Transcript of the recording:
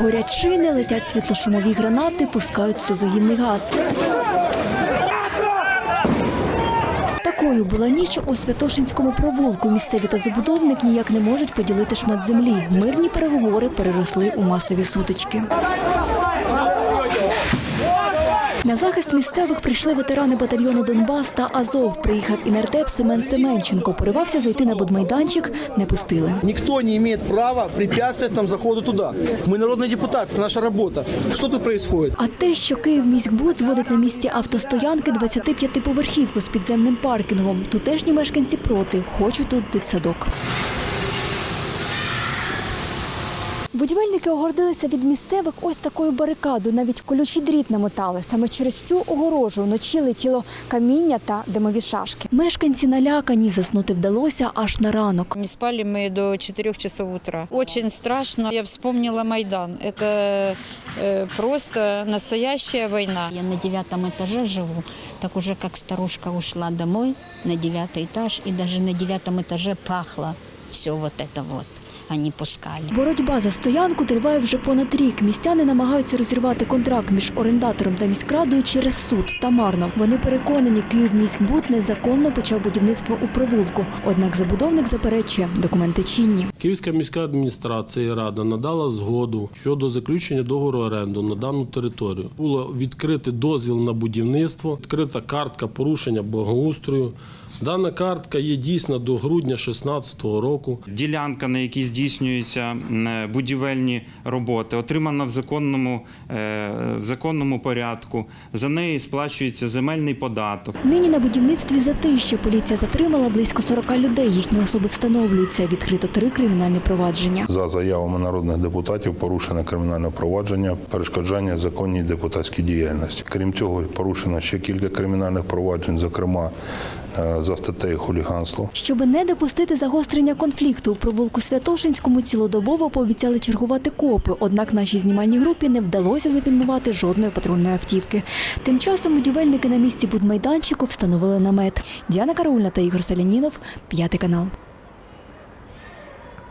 Горять шини, летять світлошумові гранати, пускають сльозогінний газ. Такою була ніч у Святошинському провулку. Місцеві та забудовник ніяк не можуть поділити шмат землі. Мирні переговори переросли у масові сутички. На захист місцевих прийшли ветерани батальйону Донбас та Азов. Приїхав і нардеп Семен Семенченко. Поривався зайти на будмайданчик, не пустили. Никто не имеет права препятствовать нам заходу туда. Мы народный депутат, это наша работа. Что тут происходит? А те, що Київміськбуд зводить на місці автостоянки 25-поверхівку з підземним паркінгом, тутешні мешканці проти, хочуть тут дитсадок. Будівельники огордилися від місцевих ось такою барикадою, навіть колючий дріт намотали. Саме через цю огорожу вночі летіло каміння та димові шашки. Мешканці налякані, заснути вдалося аж на ранок. Не спали мы до 4 часов утра. Очень страшно. Я вспомнила Майдан. Это э, просто настоящая война. Я на девятом этаже живу, так уже как старушка ушла домой на девятый этаж, и даже на девятом этаже пахло все вот это вот. Они пускали. Боротьба за стоянку триває вже понад рік. Містяни намагаються розірвати контракт між орендатором та міськрадою через суд. Та марно. Вони переконані, Київміськбуд незаконно почав будівництво у провулку. Однак забудовник заперечує, документи чинні. Київська міська адміністрація і рада надала згоду щодо заключення договору оренду на дану територію. Було відкрити дозвіл на будівництво, відкрита картка порушення благоустрою. Дана картка є дійсна до грудня 2016 року. Ділянка, на якій здійснюються е, будівельні роботи, отримана в законному, е, в законному порядку. За неї сплачується земельний податок. Нині на будівництві затища поліція затримала близько 40 людей. Їхні особи встановлюються. Відкрито три кримінальні провадження. За заявами народних депутатів порушено кримінальне провадження, перешкоджання законній депутатській діяльності. Крім цього, порушено ще кілька кримінальних проваджень, зокрема за статтею хуліганство. Щоби не допустити загострення конфлікту у провулку Святошинському, цілодобово пообіцяли чергувати копи. Однак нашій знімальній групі не вдалося зафільмувати жодної патрульної автівки. Тим часом будівельники на місці будмайданчику встановили намет. Діана Карульна та Ігор Салянінов, п'ятий канал.